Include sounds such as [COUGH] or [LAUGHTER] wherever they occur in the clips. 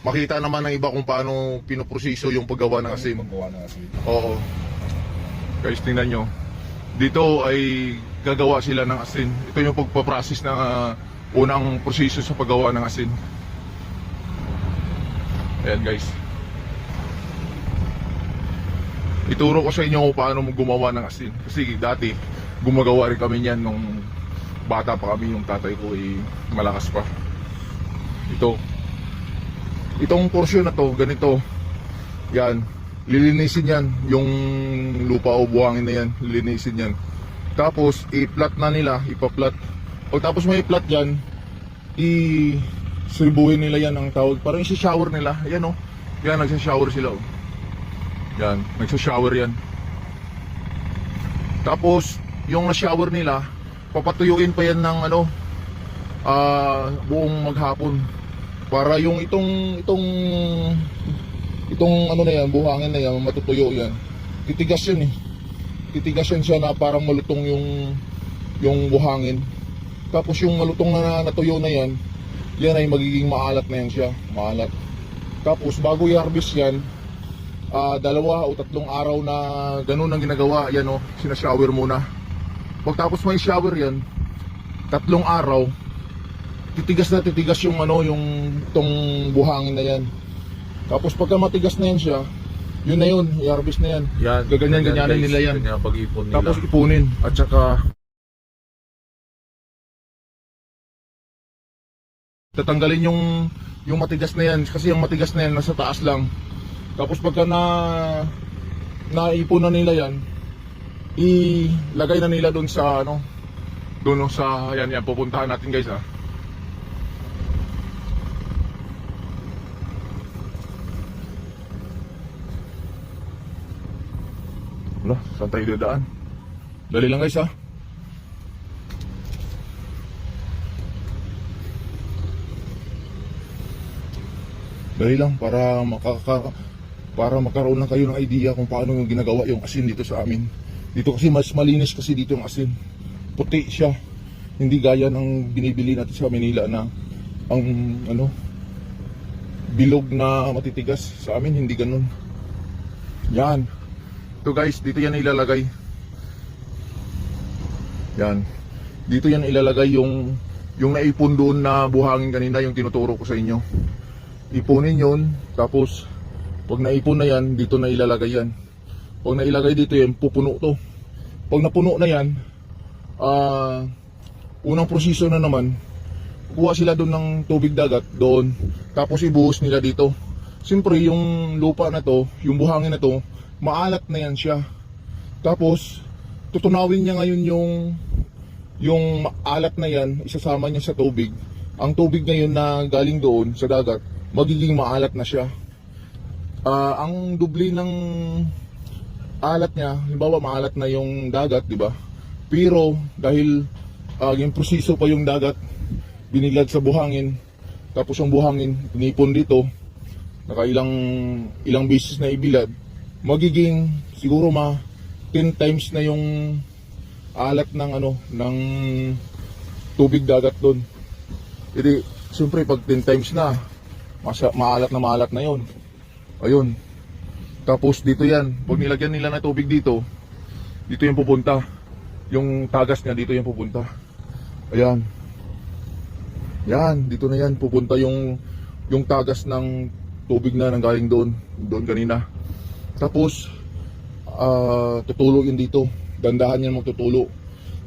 makita naman ng iba kung paano pinoproseso yung paggawa ng asin. Paggawa ng asin. Oo. Guys, tingnan nyo. Dito ay gagawa sila ng asin. Ito yung pagpaprocess ng ah, unang proseso sa paggawa ng asin. Ayan guys. Ituro ko sa inyo kung paano mo gumawa ng asin. Kasi dati, gumagawa rin kami niyan nung bata pa kami. Yung tatay ko ay malakas pa. Ito. Itong portion na to, ganito. Yan. Lilinisin yan. Yung lupa o buhangin na yan. Lilinisin yan. Tapos, i-plat na nila. Ipa-plat. Pag tapos may i-plat yan, i sribuhin nila yan ang tawag. Parang isi-shower nila. Yan o. Yan, nagsa-shower sila o. Yan, nagsa-shower yan. Tapos, yung na-shower nila, papatuyuin pa yan ng ano, ah, buong maghapon. Para yung itong, itong, itong ano na yan, buhangin na yan, matutuyo yan. Titigas yan eh. Titigas yan siya na parang malutong yung, yung buhangin. Tapos yung malutong na natuyo na yan, yan ay magiging maalat na yan siya. Maalat. Tapos bago i-harvest yan, ah, dalawa o tatlong araw na ganun ang ginagawa, yan o, sinashower muna. Pagtapos may shower yan, tatlong araw, titigas na titigas yung ano, yung tong buhangin na yan. Tapos pagka matigas na yan siya, yun na yun, i-harvest na yan. Yan. Gaganyan-ganyanin guys. nila yan. Ganyan pag-ipon nila. Tapos ipunin at saka tatanggalin yung yung matigas na yan kasi yung matigas na yan nasa taas lang. Tapos pagka na naipon na nila yan, ilagay na nila doon sa ano, doon sa yan yan pupuntahan natin guys ha. Wala, saan tayo dadaan? Dali lang guys ha. Dali lang para makaka para magkaroon lang kayo ng idea kung paano yung ginagawa yung asin dito sa amin. Dito kasi mas malinis kasi dito yung asin. Puti siya. Hindi gaya ng binibili natin sa Manila na ang ano bilog na matitigas sa amin hindi ganun. Yan. Ito guys, dito yan ilalagay. Yan. Dito yan ilalagay yung yung naipon doon na buhangin kanina yung tinuturo ko sa inyo. Ipunin yon tapos pag naipon na yan, dito na ilalagay yan. Pag nailagay dito yan, pupuno to. Pag napuno na yan, ah unang proseso na naman, kuha sila doon ng tubig dagat doon, tapos ibuhos nila dito. Siyempre, yung lupa na to, yung buhangin na to, maalat na yan siya. Tapos, tutunawin niya ngayon yung yung alat na yan, isasama niya sa tubig. Ang tubig ngayon na galing doon sa dagat, magiging maalat na siya. Ah, ang dubli ng alat niya, halimbawa maalat na yung dagat, di ba? Pero dahil ah, yung proseso pa yung dagat, binilad sa buhangin, tapos yung buhangin, pinipon dito, nakailang ilang beses na ibilad, magiging siguro ma 10 times na yung alat ng ano, ng tubig dagat doon. Hindi, siyempre pag 10 times na, masya, maalat na maalat na yon. Ayun. Tapos dito yan, pag nilagyan nila ng tubig dito, dito yung pupunta. Yung tagas niya dito yung pupunta. Ayan. Yan, dito na yan pupunta yung yung tagas ng tubig na nanggaling doon, doon kanina. Tapos ah tutulo yun dito. Dandahan yan magtutulo.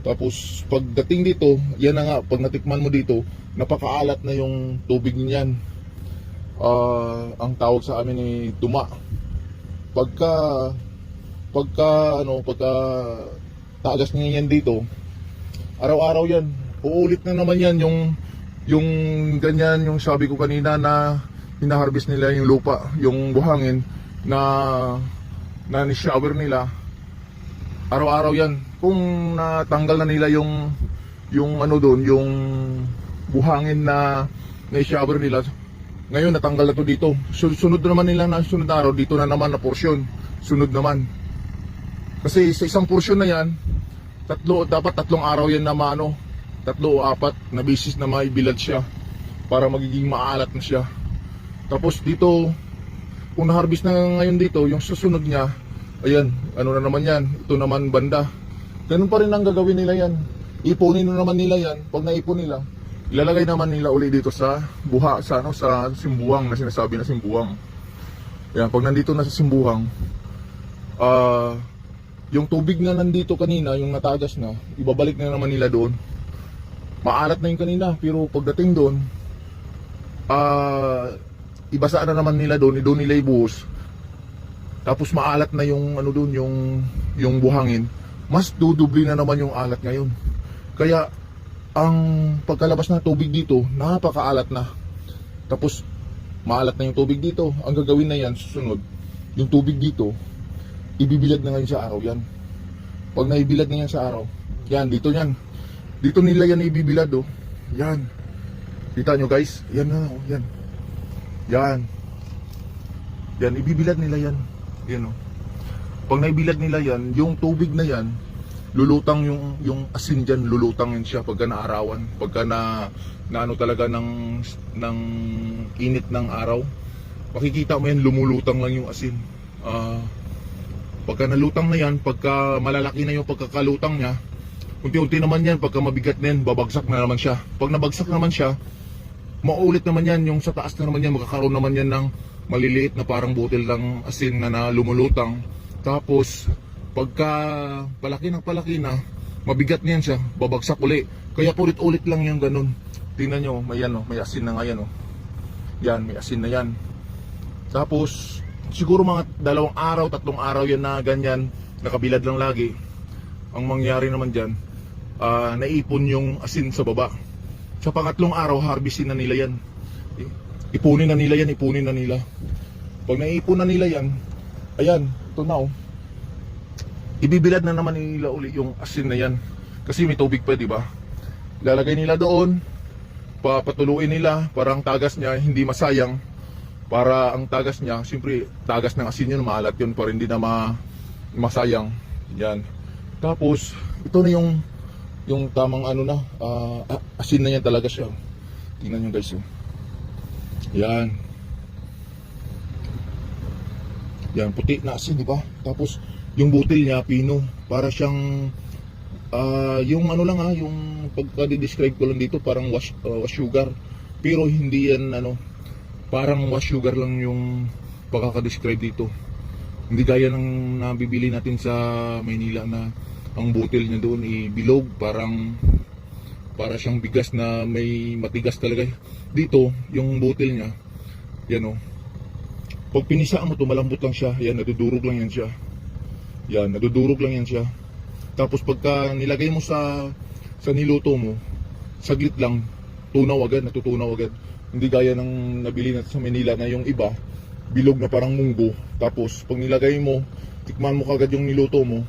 Tapos pagdating dito, yan na nga, pag natikman mo dito, napakaalat na yung tubig niyan. Ah, ang tawag sa amin ay tuma. Pagka pagka ano, pagka tagas niya yan dito, araw-araw yan. Uulit na naman yan yung yung ganyan yung sabi ko kanina na hinaharvest nila yung lupa, yung buhangin na na ni-shower nila. Araw-araw yan. Kung natanggal na nila yung yung ano doon, yung buhangin na na-shower nila, ngayon natanggal na to dito. Su- Sunod na naman nila na sunod araw, dito na naman na porsyon. Sunod naman. Kasi sa isang porsyon na yan, tatlo, dapat tatlong araw yan na maano, tatlo o apat na bisis na maibilad siya para magiging maalat na siya. Tapos dito, kung na-harvest na ngayon dito, yung susunod niya, ayan, ano na naman yan, ito naman banda. Ganun pa rin ang gagawin nila yan. Ipunin na naman nila yan. Pag naipon nila, ilalagay naman nila uli dito sa buha, sa, ano, sa simbuhang na sinasabi na simbuhang. Ayan, pag nandito na sa simbuhang, ah, yung tubig na nandito kanina, yung natagas na, ibabalik na naman nila doon. Maalat na yung kanina, pero pagdating doon, ah, ibasa na naman nila doon, doon nila ibuhos. Tapos maalat na yung ano doon, yung yung buhangin. Mas dudubli na naman yung alat ngayon. Kaya ang pagkalabas ng tubig dito, napakaalat na. Tapos maalat na yung tubig dito. Ang gagawin na yan susunod, yung tubig dito, ibibilad na ngayon sa araw yan. Pag naibilad na yan sa araw, yan, dito yan. Dito nila yan ibibilad oh. Yan. Kita nyo guys? Yan na oh, yan. Yan. Yan, ibibilad nila yan. Yan oh. Pag naibilad nila yan, yung tubig na yan, lulutang yung yung asin diyan, lulutang yan siya pagka naarawan, pagka na, na ano talaga ng ng init ng araw. Makikita mo yan lumulutang lang yung asin. Ah, pagka nalutang na yan, pagka malalaki na yung pagkakalutang niya, unti-unti naman yan, pagka mabigat na yan, babagsak na naman siya. Pag nabagsak naman siya, maulit naman yan, yung sa taas na naman yan, magkakaroon naman yan ng maliliit na parang butil ng asin na, na lumulutang. Tapos, pagka palaki ng palaki na, mabigat niyan siya, babagsak uli. Kaya ulit-ulit lang yung ganun. Tingnan nyo, may, ano, may asin na nga yan. Oh. Yan, may asin na yan. Tapos, siguro mga dalawang araw, tatlong araw yan na ganyan, nakabilad lang lagi. Ang mangyari naman dyan, ah, naipon yung asin sa baba. Sa pangatlong araw, harvestin na nila yan. Ipunin na nila yan, ipunin na nila. Pag naipon na nila yan, ayan, ito na oh. Ibibilad na naman nila uli yung asin na yan. Kasi may tubig pa, di ba? Lalagay nila doon, papatuluin nila para ang tagas niya hindi masayang. Para ang tagas niya, siyempre, tagas ng asin yun, maalat yun, para hindi na ma masayang. Yan. Tapos, ito na yung yung tamang ano na, ah, ah, asin na yan talaga siya. Tingnan nyo guys. Oh. Yan. Yan, puti na asin, di ba? Tapos, yung butil niya, pino. Para siyang, ah, yung ano lang ha, yung pagka-describe ko lang dito, parang wash, ah, wash sugar. Pero hindi yan, ano, parang wash sugar lang yung pagkaka-describe dito. Hindi gaya ng nabibili natin sa Maynila na ang butil niya doon ibilog, parang para siyang bigas na may matigas talaga. Dito, yung butil niya, yan o. Pag pinisaan mo to, malambot lang siya. Yan, nadudurog lang yan siya. Yan, nadudurog lang yan siya. Tapos pagka nilagay mo sa sa niluto mo, saglit lang, tunaw agad, natutunaw agad. Hindi gaya ng nabili natin sa Manila na yung iba, bilog na parang munggo. Tapos pag nilagay mo, tikman mo kagad yung niluto mo,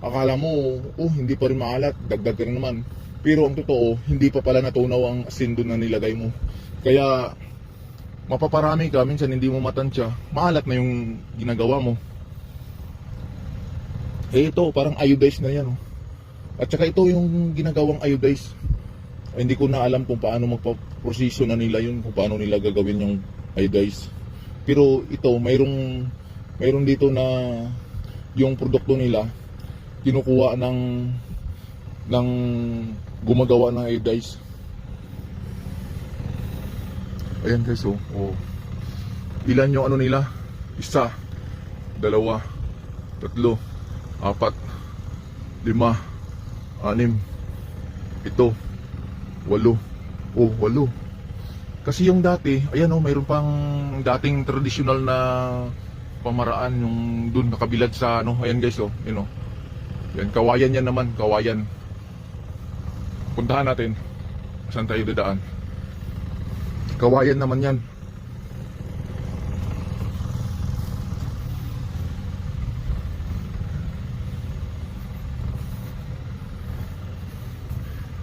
akala mo, oh, hindi pa rin maalat, dagdag na naman. Pero ang totoo, hindi pa pala natunaw ang asin doon na nilagay mo. Kaya, mapaparami ka, minsan hindi mo matansya, maalat na yung ginagawa mo. Eh ito, parang iodized na yan. Oh. At saka ito yung ginagawang iodized. Ay, hindi ko na alam kung paano magpa-proseso na nila yun, kung paano nila gagawin yung iodized. Pero ito, mayroong, mayroon dito na yung produkto nila, kinukuha ng ng gumagawa ng iodized. Ayan guys, oh. oh. Ilan yung ano nila? Isa, dalawa, tatlo, apat, lima, anim, ito, walo. Oh, walo. Kasi yung dati, ayan oh, mayroon pang dating traditional na pamaraan yung dun nakabilad sa ano, ayan guys oh, yun oh. Yan, kawayan yan naman, kawayan. Puntahan natin. Saan tayo dadaan? Kawayan naman yan.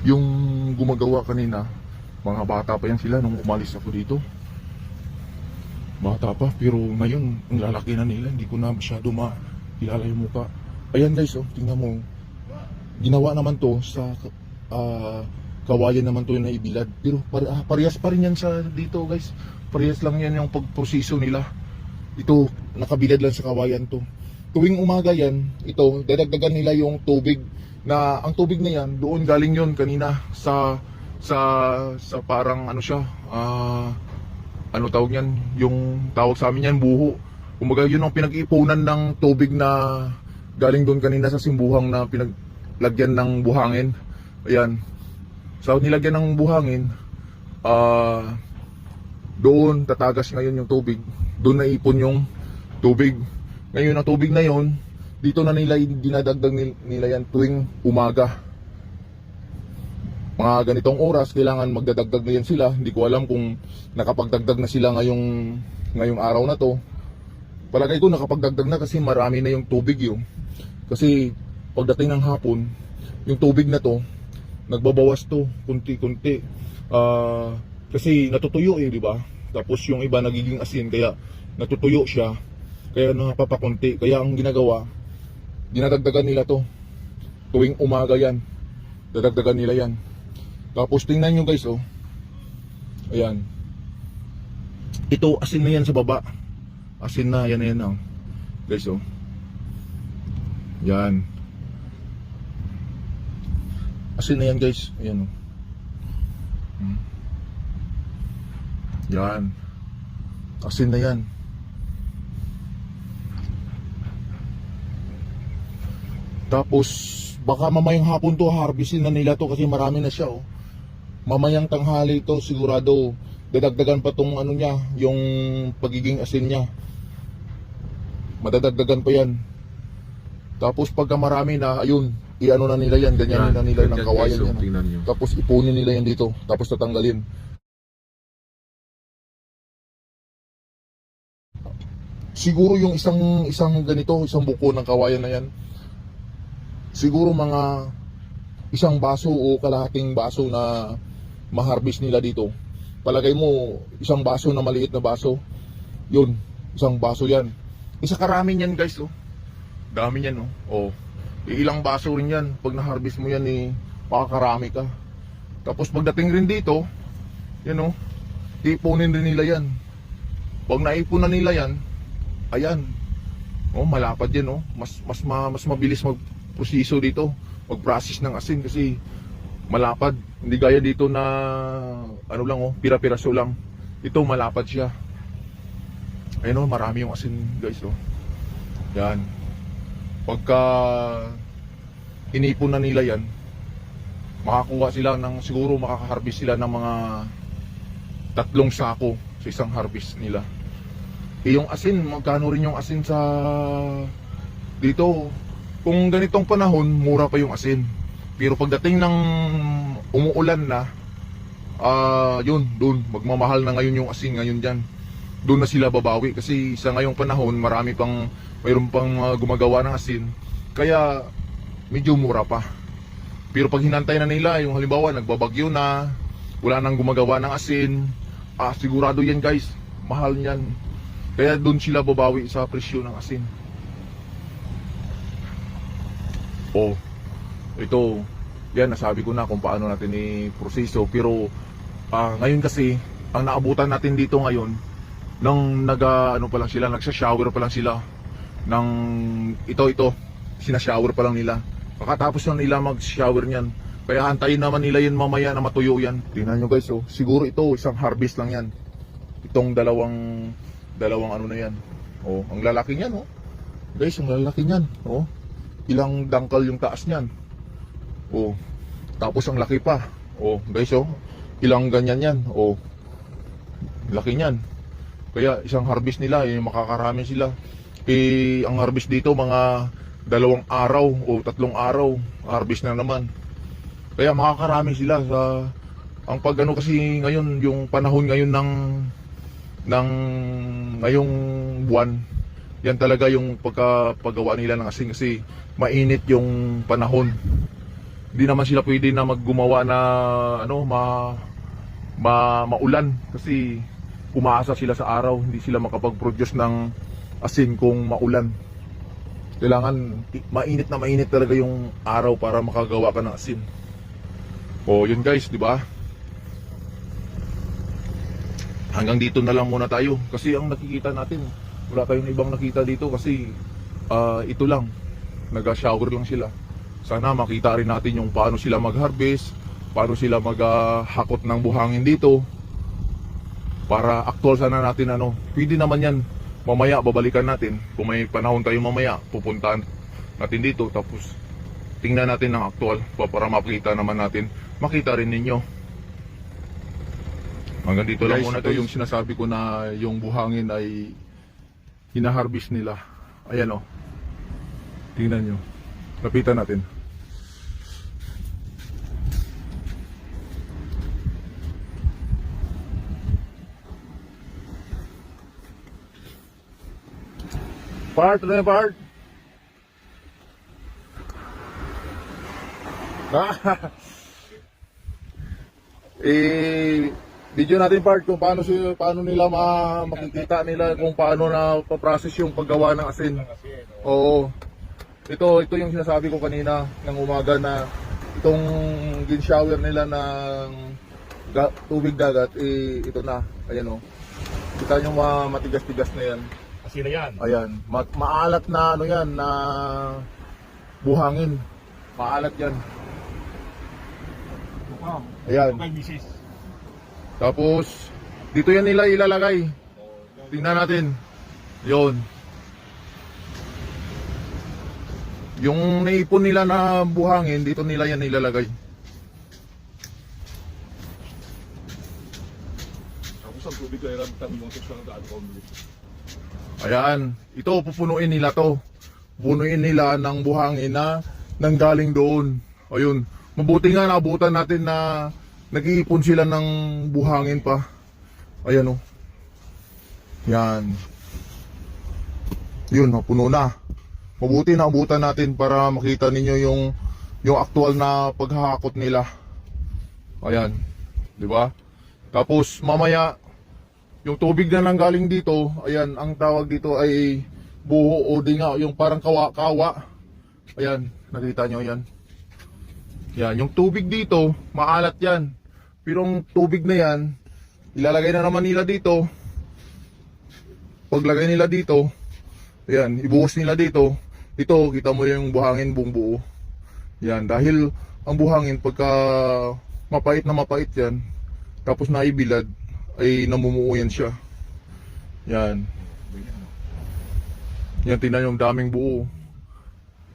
Yung gumagawa kanina, mga bata pa yan sila nung umalis ako dito. Bata pa, pero ngayon, ang lalaki na nila, hindi ko na masyado makilala yung muka. Ayan guys, oh, tingnan mo. Ginawa naman to sa ah, kawayan naman to yung naibilad. Pero pare, ah, parehas pa rin yan sa dito guys. Parehas lang yan yung pagproseso nila. Ito, nakabilad lang sa kawayan to. Tuwing umaga yan, ito, dadagdagan nila yung tubig na ang tubig na yan, doon galing yon kanina sa sa sa parang ano siya, ah ano tawag yan, yung tawag sa amin yan, buho. Kumbaga yun ang pinag-ipunan ng tubig na galing doon kanina sa simbuhang na pinaglagyan ng buhangin. Ayan. Sa nilagyan ng buhangin, ah doon tatagas ngayon yung tubig. Doon naipon yung tubig. Ngayon ang tubig na yon, dito na nila dinadagdag nil- nila yan tuwing umaga. Mga ganitong oras, kailangan magdadagdag na yan sila. Hindi ko alam kung nakapagdagdag na sila ngayong, ngayong araw na to. Palagay ko nakapagdagdag na kasi marami na yung tubig yun. Kasi pagdating ng hapon, yung tubig na to, nagbabawas to, kunti-kunti. Ah, kasi natutuyo eh, di ba? Tapos yung iba nagiging asin, kaya natutuyo siya. Kaya napapakunti. Kaya ang ginagawa, dinadagdagan nila to. Tuwing umaga yan. Dadagdagan nila yan. Tapos tingnan nyo guys, oh. Ayan. Ito, asin na yan sa baba. Asin na, yan na yan, oh. Guys, oh. Yan. Asin na yan, guys. Ayan, oh. Hmm. Yan. Asin na yan. Tapos, baka mamayang hapon to, harvestin na nila to kasi marami na siya, oh. Mamayang tanghali to, sigurado, dadagdagan pa tong ano niya, yung pagiging asin niya. Madadagdagan pa yan. Tapos pagka marami na, ayun, iano na nila yan, ganyan na nila ng kawayan yan. nyo. Tapos ipunin nila yan dito, tapos tatanggalin. Siguro yung isang isang ganito, isang buko ng kawayan na yan. Siguro mga isang baso o kalahating baso na maharbis nila dito. Palagay mo, isang baso na maliit na baso. Yun, isang baso yan. Isa karami yan guys, oh. Dami yan, oh. oh. Ilang baso rin yan. Pag na-harvest mo yan, eh, makakarami ka. Tapos pagdating rin dito, yun oh, ipunin rin nila yan. Pag naipon na nila yan, ayan. Oh, malapad yan oh. Mas mas ma, mas mabilis magproseso dito, mag-process ng asin kasi malapad. Hindi gaya dito na ano lang oh, pira-piraso lang. Ito malapad siya. Ayun oh, marami yung asin, guys oh. Yan. Pagka inipon na nila yan, makakuha sila ng siguro makaka-harvest sila ng mga tatlong sako sa isang harvest nila. Eh yung asin, magkano rin yung asin sa dito? Kung ganitong panahon, mura pa yung asin. Pero pagdating ng umuulan na, ah yun, dun, magmamahal na ngayon yung asin ngayon dyan. Doon na sila babawi kasi sa ngayong panahon, marami pang, mayroon pang ah, gumagawa ng asin. Kaya medyo mura pa. Pero pag hinantay na nila, yung halimbawa nagbabagyo na, wala nang gumagawa ng asin, ah, sigurado yan guys, mahal yan. Kaya doon sila babawi sa presyo ng asin. Oh, ito, yan nasabi ko na kung paano natin i-proseso. Pero ah, ngayon kasi, ang naabutan natin dito ngayon, nang naga, ano pa lang sila, nagsha-shower pa lang sila. Nang ito, ito, sinashower pa lang nila. Pagkatapos lang nila mag-shower niyan. Kaya hantayin naman nila yun mamaya na matuyo yan. Tingnan nyo guys, oh. siguro ito, isang harvest lang yan. Itong dalawang, dalawang ano na yan. Oh, ang lalaki niyan, oh. Guys, ang lalaki niyan, oh. Ilang dangkal yung taas niyan. Oh. Tapos ang laki pa. Oh, guys, oh. Ilang ganyan yan, oh. Laki niyan. Kaya isang harvest nila, eh, makakarami sila. Eh, ang harvest dito, mga dalawang araw o tatlong araw, harvest na naman. Kaya makakarami sila sa ang pag ano kasi ngayon yung panahon ngayon ng ng ngayong buwan yan talaga yung pagka nila ng asin kasi mainit yung panahon hindi naman sila pwede na maggumawa na ano ma, ma maulan kasi umaasa sila sa araw hindi sila makapag-produce ng asin kung maulan kailangan mainit na mainit talaga yung araw para makagawa ka ng asin O, yun guys, di ba? Hanggang dito na lang muna tayo. Kasi ang nakikita natin, wala tayong ibang nakita dito kasi ah, ito lang. Nag-shower lang sila. Sana makita rin natin yung paano sila mag-harvest, paano sila maghakot ng buhangin dito. Para actual sana natin ano. Pwede naman yan. Mamaya babalikan natin. Kung may panahon tayo mamaya, pupuntahan natin dito. Tapos tingnan natin ng actual pa- para makita naman natin. Makita rin ninyo. Hanggang dito lang muna ito guys. yung sinasabi ko na yung buhangin ay hinaharvest nila. Ayan o. Tingnan nyo. Lapitan natin. Part, ano part? [LAUGHS] eh, video natin part kung paano si paano nila ma, makikita nila kung paano na pa-process yung paggawa ng asin. Oo. Ito ito yung sinasabi ko kanina ng umaga na itong gin-shower nila ng tubig dagat eh ito na. Ayan oh. Kita nyo ma matigas-tigas na yan. Kasi na yan. Ayan, ma- maalat na ano yan na buhangin. Maalat yan. Ayan. Kay misis. Tapos, dito yan nila ilalagay. Tingnan natin. Yon. Yung naipon nila na buhangin, dito nila yan ilalagay. Tapos ang tubig ay ramtang yung sa daan ko. Ayan, ito pupunuin nila to. Pupunuin nila ng buhangin na nanggaling doon. Ayun, mabuti nga naabutan natin na nag-iipon sila ng buhangin pa. Ayan oh. Yan. Yun, napuno na. Mabuti na abutan natin para makita ninyo yung yung actual na paghahakot nila. Ayan. 'Di ba? Tapos mamaya yung tubig na nanggaling dito, ayan, ang tawag dito ay buho o dinga, yung parang kawa-kawa. Ayan, nakita nyo yan. Yan, yung tubig dito, maalat yan. Pero yung tubig na yan, ilalagay na naman nila dito. Paglagay nila dito, ayan, ibuhos nila dito. Ito, kita mo yung buhangin buong buo. Yan, dahil ang buhangin pagka mapait na mapait yan, tapos naibilad, ay namumuo yan siya. Yan. Yan, tingnan yung daming buo.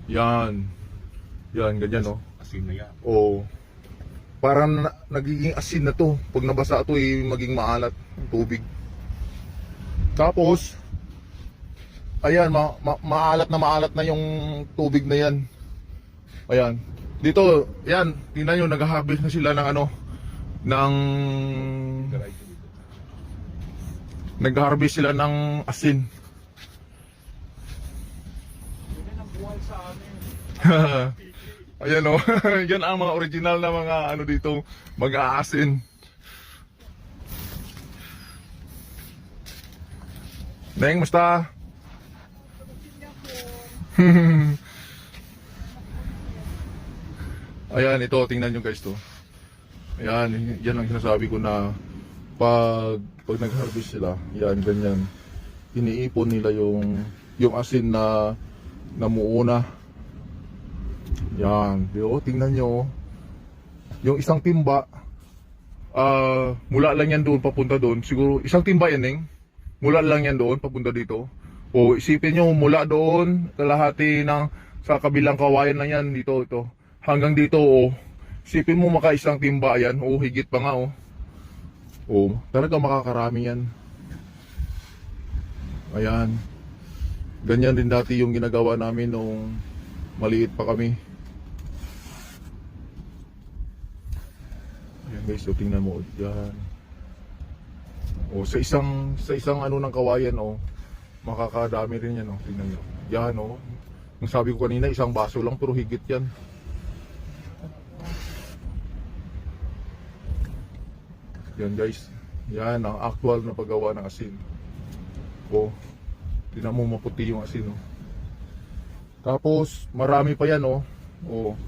Yan. Yan, ganyan oh. Asin na yan. O parang na, nagiging asin na to. Pag nabasa to, eh, maging maalat tubig. Tapos, ayan, ma, ma- maalat na maalat na yung tubig na yan. Ayan. Dito, yan, tingnan nyo, nag-harvest na sila ng ano, ng. Nag-harvest sila ng asin. [LAUGHS] Ayan o, [LAUGHS] yan ang mga original na mga ano dito, mag-aasin. Neng, musta? [LAUGHS] Ayan, ito, tingnan nyo guys to. Ayan, yan ang sinasabi ko na pag, pag nag-harvest sila, yan, ganyan. Iniipon nila yung, yung asin na namuuna. Yan, oh, tingnan nyo. oh. Yung isang timba, ah mula lang yan doon papunta doon. Siguro isang timba yan, Neng. Mula lang yan doon papunta dito. O isipin nyo, mula doon, kalahati ng sa kabilang kawayan na yan, dito, ito. Hanggang dito, oh. Isipin mo maka isang timba yan, o higit pa nga, oh. Oh, talaga makakarami yan. Ayan. Ganyan din dati yung ginagawa namin nung maliit pa kami. Ayan guys, so tingnan mo. Yan. O sa isang sa isang ano ng kawayan oh, makakadami rin yan oh. Tingnan niyo. Yan oh. Ang sabi ko kanina isang baso lang pero higit yan. Yan guys. Yan ang actual na paggawa ng asin. O, tingnan mo maputi yung asin oh. Tapos marami pa yan oh. O,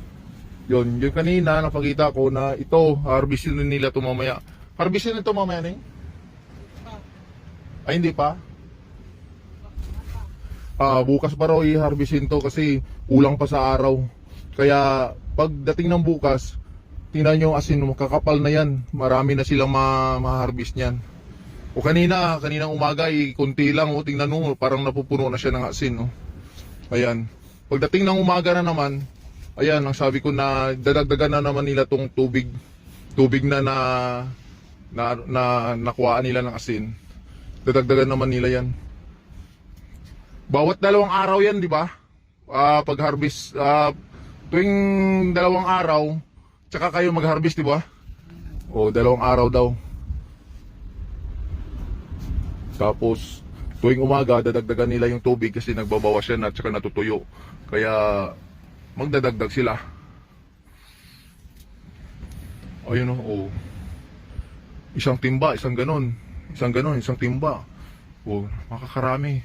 Yun, yung kanina napakita ko na ito, harvestin nila ito mamaya. Harvestin ito mamaya ning? Ay, hindi pa? Ah, bukas pa raw i-harvestin to kasi kulang pa sa araw. Kaya pagdating ng bukas, tingnan nyo asin, makakapal na yan. Marami na silang ma- ma-harvest niyan. O kanina, kaninang umaga, eh, kunti lang. O, tingnan mo, parang napupuno na siya ng asin. No? Ayan. Pagdating ng umaga na naman, ayan, ang sabi ko na dadagdagan na naman nila tong tubig. Tubig na na na, na nakuhaan nila ng asin. Dadagdagan naman nila yan. Bawat dalawang araw yan, di ba? Ah, pag-harvest, ah, tuwing dalawang araw, tsaka kayo mag-harvest, di ba? O, dalawang araw daw. Tapos, tuwing umaga, dadagdagan nila yung tubig kasi nagbabawas yan at saka natutuyo. Kaya, magdadagdag sila. Ayun o, oh. Isang timba, isang ganon. Isang ganon, isang timba. O, makakarami.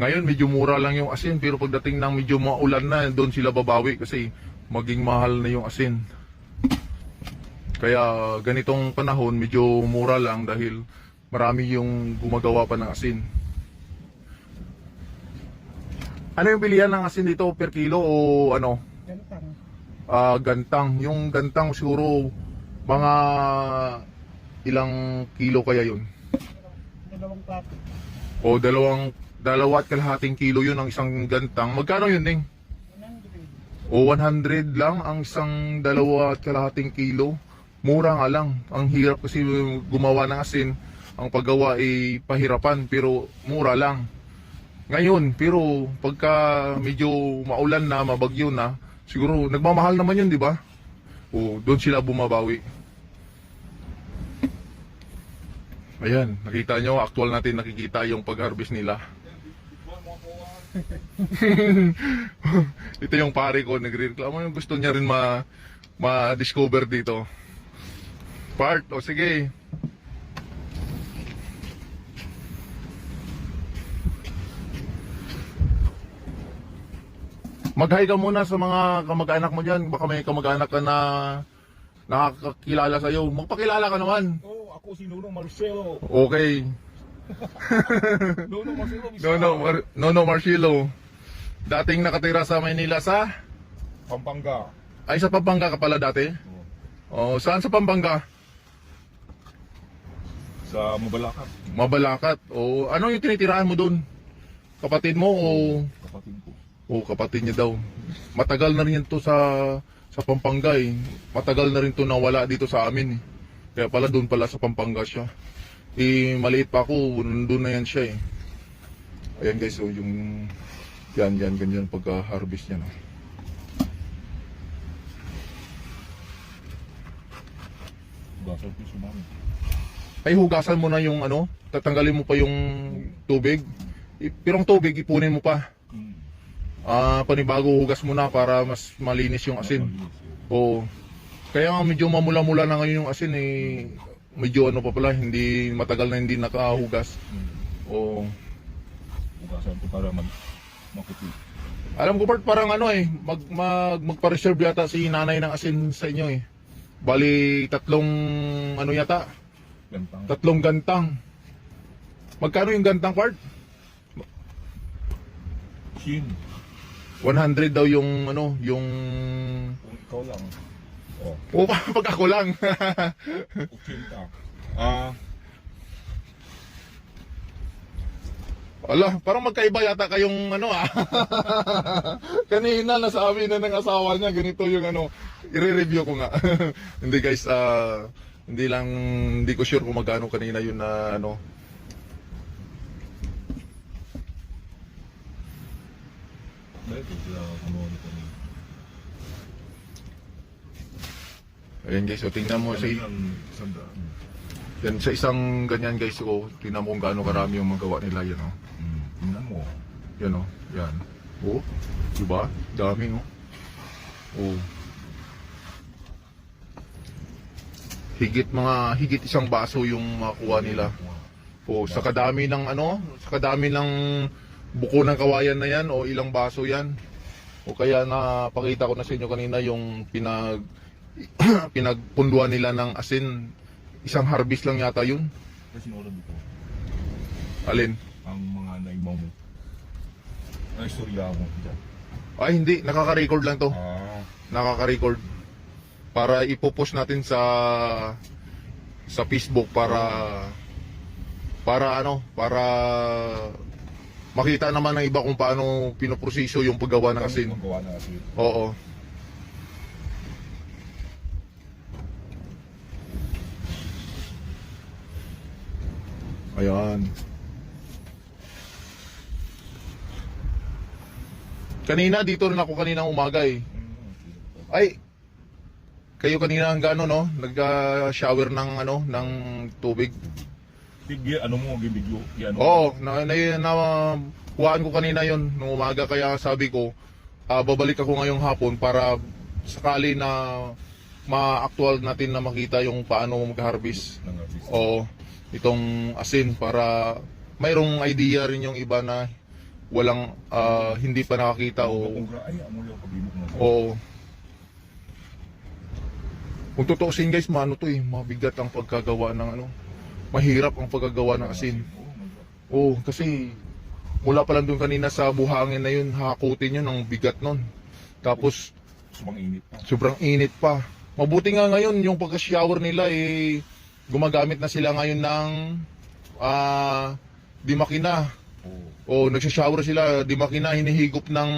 Ngayon, medyo mura lang yung asin, pero pagdating ng medyo maulan na, doon sila babawi kasi maging mahal na yung asin. Kaya ganitong panahon, medyo mura lang dahil marami yung gumagawa pa ng asin. Ano yung bilihan ng asin dito per kilo o ano? Gantang. Ah, gantang. Yung gantang siguro mga ilang kilo kaya yun? Dalawang plato. O dalawang dalawa at kalahating kilo yun ang isang gantang. Magkano yun, Ning? 100. O 100 lang ang isang dalawa at kalahating kilo. Mura nga lang. Ang hirap kasi gumawa ng asin. Ang paggawa ay pahirapan pero mura lang. Ngayon, pero pagka medyo maulan na, mabagyo na, siguro nagmamahal naman yun, di ba? O doon sila bumabawi. Ayan, nakita nyo, actual natin nakikita yung pag-harvest nila. [LAUGHS] Ito yung pare ko, nagre-reklamo yung gusto niya rin ma ma-discover dito. Part, o sige. Mag-hi ka muna sa mga kamag-anak mo dyan. Baka may kamag-anak ka na nakakakilala sa'yo. Magpakilala ka naman. Oh, ako si Nuno Marcelo. Okay. [LAUGHS] Nuno Marcelo. No, no, Mar- no, no, Marcelo. Dating nakatira sa Maynila sa... Pampanga. Ay, sa Pampanga ka pala dati? Oh, saan sa Pampanga? Sa Mabalacat. Mabalakat. O, ano yung tinitirahan mo dun? Kapatid mo o... Kapatid ko. O, kapatid niya daw. Matagal na rin to sa sa Pampanga eh. Matagal na rin to nawala dito sa amin eh. Kaya pala doon pala sa Pampanga siya. Eh, maliit pa ako, nandun na yan siya eh. Ayan guys, so yung... Yan, yan, ganyan pagka-harvest niya. No? Sa namin. Ay, hugasan mo na yung ano, tatanggalin mo pa yung tubig. I- Pero ang tubig, ipunin mo pa. Ah, panibago hugas mo na para mas malinis yung asin. Oo. Kaya nga medyo mamula-mula na ngayon yung asin eh. Medyo ano pa pala, hindi matagal na hindi nakahugas. Oo. Ugasan ko para mag makuti. Alam ko part parang ano eh, mag, mag magpa-reserve yata si nanay ng asin sa inyo eh. Bali tatlong ano yata, Gantang. tatlong gantang. Magkano yung gantang part? Shin. 100 daw yung ano, yung Kung ikaw lang. Oh, O [LAUGHS] pag ako lang. 80. Ah, Ala, parang magkaiba yata kayong ano ah. [LAUGHS] Kanina nasabi na ng asawa niya, ganito yung ano, i-review ko nga. [LAUGHS] hindi guys, ah, hindi lang, hindi ko sure kung magkano kanina yun na ano. ko ko. Ayan guys, so tingnan mo sa, yan, sa isang ganyan guys, so, tingnan mo kung gaano karami yung magawa nila yan oh. Hmm. Tingnan mo. Yan oh, yan. Oh, diba? Dami oh. Oh. Higit mga, higit isang baso yung makuha nila. O sa kadami ng ano, sa kadami ng buko ng kawayan na yan o ilang baso yan. O kaya napakita ko na sa inyo kanina yung pinag [CLEARS THROAT] pinagpunduan nila ng asin. Isang harvest lang yata yun. Kasi sinurad dito, Alin? ang mga naibaw mo. Istorya mo dyan. Ay hindi, nakaka-record lang to. Ah, Nakaka-record. Para ipopost natin sa sa Facebook para para ano, para makita naman ng iba kung paano pinoproseso yung paggawa ng asin. Magawa ng asin. Oo. Ayan. Kanina, dito rin ako kanina umaga eh. Mm, Ay, kayo kanina ang gano no? Nag-shower ng ano, ng tubig. Tigil, ano mo, gibigyo. Ano, Oo, na, na, na, kuhaan ko kanina yon nung umaga kaya sabi ko, ah, babalik ako ngayong hapon para sakali na ma-actual natin na makita yung paano mag-harvest. Oo, itong asin para mayroong idea rin yung iba na walang ah, hindi pa nakakita o ay, amo mo. Oo. Kung tutuusin guys, mano to eh, mabigat ang pagkagawa ng ano. Mahirap ang pagkagawa ng asin. Oo, Oo, kasi mula pa lang doon kanina sa buhangin na yun, hakutin yun ang bigat nun. Tapos Subang init pa. sobrang init pa. Mabuti nga ngayon yung pagka-shower nila eh gumagamit na sila ngayon ng ah di makina. Oo. O nagsha-shower sila, di makina hinihigop ng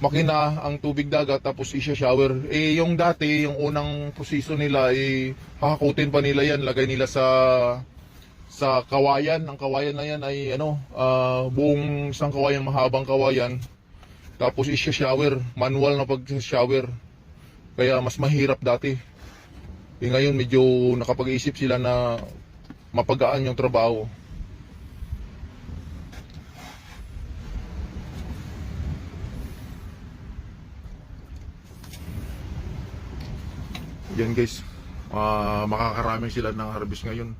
makina ang tubig dagat tapos isha-shower. Eh yung dati, yung unang proseso nila eh hahakutin pa nila yan, lagay nila sa sa kawayan. Ang kawayan na yan ay ano, ah, buong isang kawayan, mahabang kawayan. Tapos isha-shower, manual na pag-shower. Kaya mas mahirap dati. Eh ngayon medyo nakapag-isip sila na mapagaan yung trabaho. Yan guys, ah, makakaraming sila ng harvest ngayon.